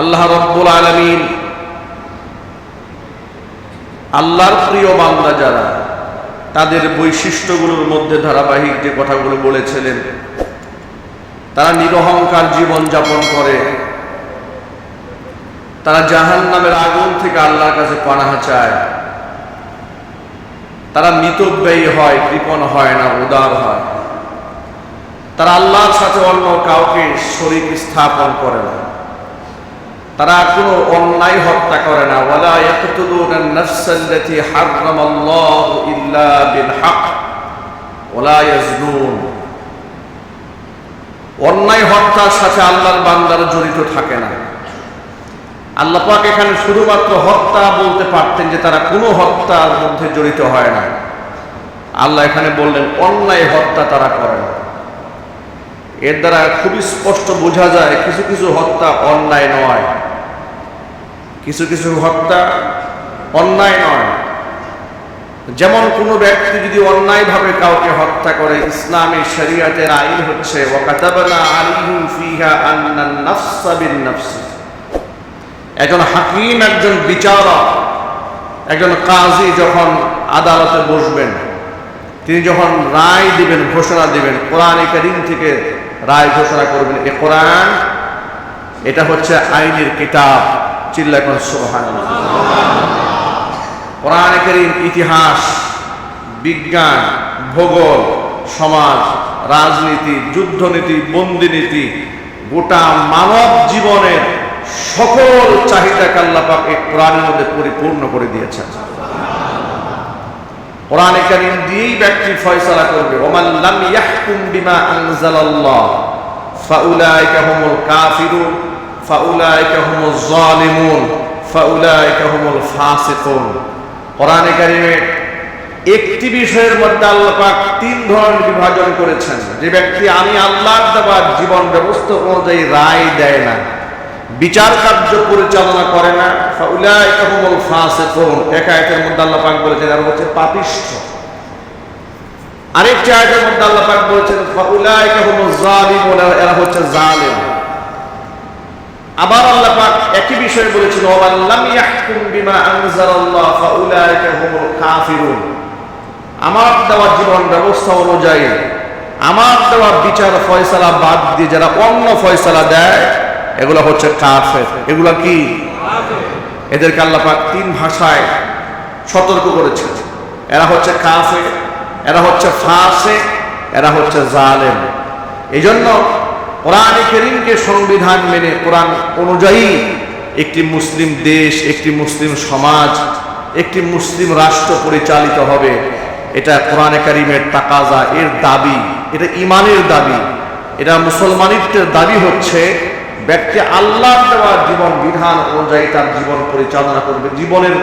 আল্লাহ রব্বুল আলমিন আল্লাহর প্রিয় বান্দা যারা, তাদের বৈশিষ্ট্যগুলোর মধ্যে ধারাবাহিক যে কথাগুলো বলেছিলেন, তারা নিরহংকার জীবন যাপন করে। তারা জাহান নামের আগুন থেকে আল্লাহর কাছে পানাহা চায়। তারা মিতব্যয়ী হয়, কৃপণ হয় না, উদার হয়। তারা আল্লাহর সাথে অন্য কাউকে শরীর স্থাপন করে না। তারা কোনো অন্যায় হত্যা করে না। ওয়ালা ইয়াকতুলুনা আন-নাফসাল্লাতী হাররামাল্লাহু ইল্লা বিল হক ওয়ালা ইয়াজনুন। অন্যায় হত্যার সাথে আল্লাহর বান্দারা জড়িত থাকে না। আল্লাহ পাক এখানে শুধুমাত্র হত্যা বলতে পারতেন যে তারা কোনো হত্যার মধ্যে জড়িত হয় না। আল্লাহ এখানে বললেন, অন্যায় হত্যা তারা করে না। এর দ্বারা খুবই স্পষ্ট বোঝা যায়, কিছু কিছু হত্যা অন্যায় নয়। কিছু কিছু হত্যা অন্যায় নয়। যেমন কোনো ব্যক্তি যদি অন্যায়ভাবে কাউকে হত্যা করে, ইসলামী শরিয়াতের আইন হচ্ছে একজন হাকিম, একজন বিচারক, একজন কাজী যখন আদালতে বসবেন, তিনি যখন রায় দিবেন, ঘোষণা দিবেন, কোরআন করিম থেকে রায় ঘোষণা করবেন, এ কোরআন, এটা হচ্ছে আইনের কিতাব। চিল্লা এখন সোহান কোরআন ইতিহাস, বিজ্ঞান, ভূগোল, সমাজ, রাজনীতি, যুদ্ধনীতি, বন্দিনীতি, গোটা মানব জীবনের সকল চাহিদা কাল্লাপাক এই কোরআনের মধ্যে পরিপূর্ণ করে দিয়েছেন। কোরআনে কারীম দিয়েই ব্যক্তি ফয়সালা করবে। ওমান লাম ইয়াহকুম বিমা আনজালাল্লাহ, ফাউলাইকা হুমুল কাফিরুন। ফাউলাইকা হুমুজ জালিমুন, ফাউলাইকা হুমুল ফাসিকুন। কোরআনে কারীমে একটি বিষয়ের মধ্যে আল্লাহ পাক তিন ধরনের বিভাজন করেছেন। যে ব্যক্তি আমি আল্লাহর দেওয়া জীবন ব্যবস্থা অনুযায়ী রায় দেয় না, বিচার কার্য পরিচালনা করে না, ফাউলাইকা হুমুল ফাসিকুন। একা একের মধ্যে আল্লাহ পাক বলেছেন, আর হচ্ছে পাপিষ্ঠ। আরেকটি আয়াতের মধ্যে আল্লাহ পাক বলেছেন, ফাউলাইকা হুমুজ জালিমুন, এরা হচ্ছে জালিম। আবার আল্লাহ পাক একই বিষয়ে বলেছেন লাম ইয়াহকুম বিমা আনজালাল্লাহ, ফাউলাইকা হুমুল কাফিরুন। আমার দেওয়া জীবন ব্যবস্থা অনুযায়ী, আমার দেওয়া বিচার ফয়সালা বাদ দিয়ে যারা অন্য ফয়সালা দেয়, এগুলো হচ্ছে কাফের। এগুলো কি? এদেরকে আল্লাহ পাক তিন ভাষায় সতর্ক করেছেন। এরা হচ্ছে কাফে এরা হচ্ছে ফাসে এরা হচ্ছে জালেম। এই জন্য কোরআন করিমকে সংবিধান মেনে, কোরআন অনুযায়ী একটি মুসলিম দেশ, একটি মুসলিম সমাজ, একটি মুসলিম রাষ্ট্র পরিচালিত হবে। এটা কোরআনে কারিমের তাকাজা, এর দাবি, এটা ইমানের দাবি। এটা মুসলমানিত্বের দাবি হচ্ছে, ব্যক্তি আল্লাহ দেওয়া জীবন বিধান অনুযায়ী তার জীবন পরিচালনা করবে জীবনের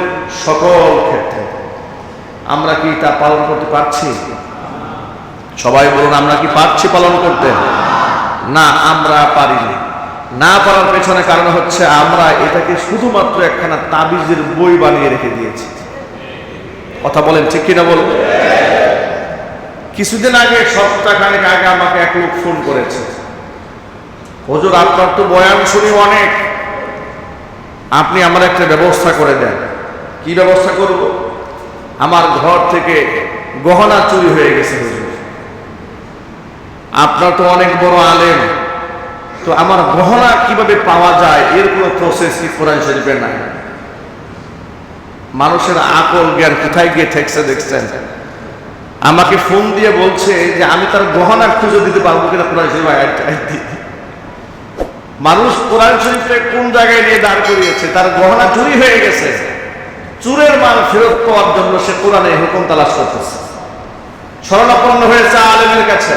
সকল ক্ষেত্রে। আমরা কি তা পালন করতে পারছি? সবাই বলুন, আমরা কি পারছি পালন করতে? না, আমরা পারিনি। না পারার পেছনে কারণ হচ্ছে আমরা এটাকে শুধুমাত্র একখানা তাবিজের বই বানিয়ে রেখে দিয়েছি। কথা বলেন ঠিক কিনা বলুন? কিছুদিন আগে সপ্তাহখানেক আগে আমাকে এক লোক ফোন করেছে। হুজুর, আপনার তো বয়ান শুনি অনেক। আপনি আমার একটা ব্যবস্থা করে দেন। কি ব্যবস্থা করব? আমার ঘর থেকে গহনা চুরি হয়ে গেছে, হুজুর। আপনার তো অনেক বড় আলেম। তো আমার গহনা কীভাবে পাওয়া যায়, এর কোনো প্রসেস কি কোরআন শরীফে নাই? মানুষের আকল জ্ঞান কোথায় গিয়ে ঠেকছে দেখছেন? আমাকে ফোন দিয়ে বলছে যে, আমি তার গহনা খুঁজে দিতে পারব কিনা কোরআন শরীফ মানুষ কোরআন শরীফে কোন জায়গায় নিয়ে দাঁড় করিয়েছে? তার গহনা চুরি হয়ে গেছে। চুরের মাল ফেরত পাওয়ার জন্য সে কোরআনে হুকুম তালাশ করতেছে। শরণাপন্ন হয়েছে আলেমের কাছে।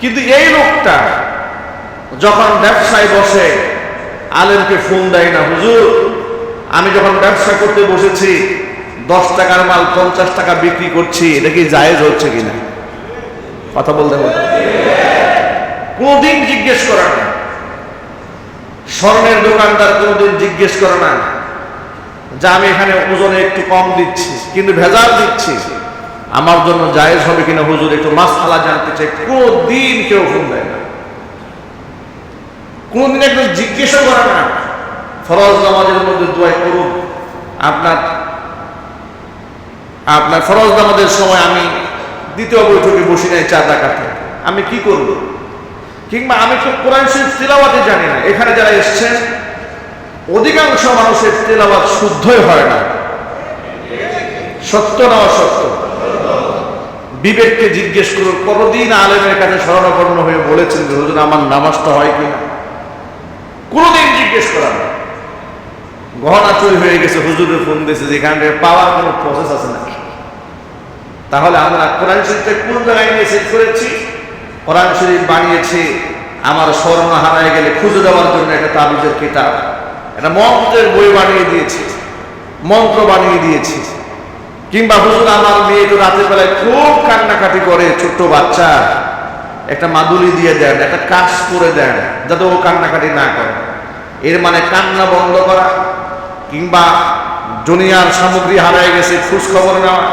কিন্তু এই লোকটা যখন ব্যবসায় বসে, আলেমকে ফোন দেয় না, হুজুর, আমি যখন ব্যবসা করতে বসেছি, দশ টাকার মাল পঞ্চাশ টাকা বিক্রি করছি, এটা কি জায়েজ হচ্ছে কিনা? কথা বলতে হবে কোনদিন জিজ্ঞেস করে না স্বর্ণের দোকানদার কোনোদিন জিজ্ঞেস করে না যে, আমি এখানে ওজনে একটু কম দিচ্ছি, কিন্তু ভেজাল দিচ্ছি। আমার জন্য জায়েজ হবে কিনা হুজুর একটু মাস মাসালা জানতে চাই। কোনদিন কেউ ফোন দেয় না। কোনদিন একটু জিজ্ঞেসও করে না। ফরজ নামাজের মধ্যে দোয়া করুন। আপনার আপনার ফরজ নামাজের সময় আমি দ্বিতীয় বৈঠকে বসি নাই চার ডাকাতে আমি কি করব? কিংবা আমি তো কোরআন শরীফ তেলাওয়াতে জানি না। এখানে যারা এসছেন, অধিকাংশ মানুষের তেলাওয়াত শুদ্ধই হয় না। সত্য না অসত্য? বিবেককে জিজ্ঞেস করুন কতদিন আলেমের কাছে শরণাপন্ন হয়ে বলেছেন যে, হুজুর, আমার নামাজটা হয় কিনা? কোনোদিন জিজ্ঞেস করা না গহনা চুরি হয়ে গেছে হুজুরের ফোন দিয়েছে যেখান থেকে পাওয়ার কোনো প্রসেস আছে নাকি? তাহলে আমরা কোরআন শরীফটা কোন জায়গায় নিয়ে সেট করেছি? কোরআন শরীফ বানিয়েছি, আমার স্মরণ হারায় গেলে খুঁজে দেওয়ার জন্য একটা তাবিজের কিতাব, একটা মন্ত্রের বই বানিয়ে দিয়েছি, মন্ত্র বানিয়ে দিয়েছি। কিংবা হুজুর, আমার মেয়ে তো রাতের বেলায় খুব কান্নাকাটি করে, ছোট্ট বাচ্চা। একটা মাদুলি দিয়ে দেন, একটা কাজ করে দেন, যাতে ও কান্নাকাটি না করে। এর মানে কান্না বন্ধ করা, কিংবা দুনিয়ার সামগ্রী হারায় গেছে খোঁজ খবর নেওয়া।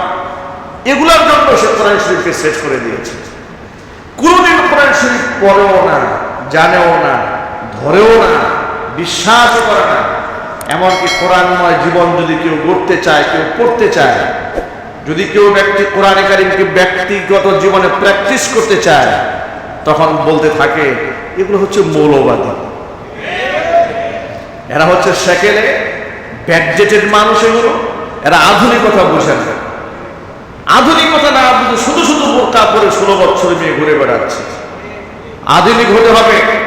এগুলোর জন্য সে কোরআন শরীফকে সেট করে দিয়েছে। কোনোদিন কোরআন শরীফ পড়েও না, জানেও না, ধরেও না, বিশ্বাসও করে না। এমনকি কোরআনময় জীবন যদি কেউ গড়তে চায়, কেউ পড়তে চায়, যদি কেউ ব্যক্তি, কোরআনে কারিমকে ব্যক্তিগত জীবনে প্র্যাকটিস করতে চায়, তখন বলতে থাকে, এগুলো হচ্ছে মৌলবাদী। এরা হচ্ছে সেকেলে ব্যাকজেটেড মানুষ এগুলো, এরা আধুনিকতা বোঝে না। আধুনিকতা না শুধু শুধু বোরকা পরে ষোলো বছর মেয়ে ঘুরে বেড়াচ্ছে। আধুনিক হতে হবে।